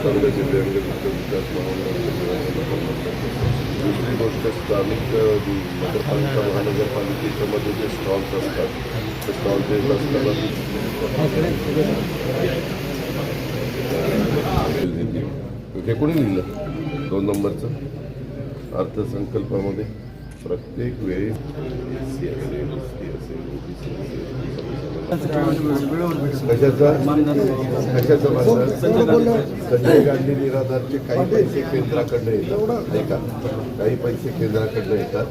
सर्व दिव्यांग विकास दुसरी गोष्ट स्थानिक नगरपालिका महानगरपालिकेच्या मध्ये जे स्टॉल्स असतात ते स्टॉल देत असताना हे कोणी लिहिलं? दोन नंबरचं अर्थसंकल्पामध्ये प्रत्येक वेळी सी असेल एस असेल ओबीसी असेल कशाचा? कशाचा भांडण संजय गांधी निराधारचे काही पैसे केंद्राकडनं येतात नाही का? काही पैसे केंद्राकडनं येतात.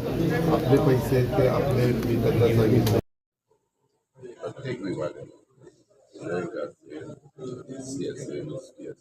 आपले पैसे ते आपले मी त्यांना सांगितलं. प्रत्येक विभागाला असेल सी असेल असेल,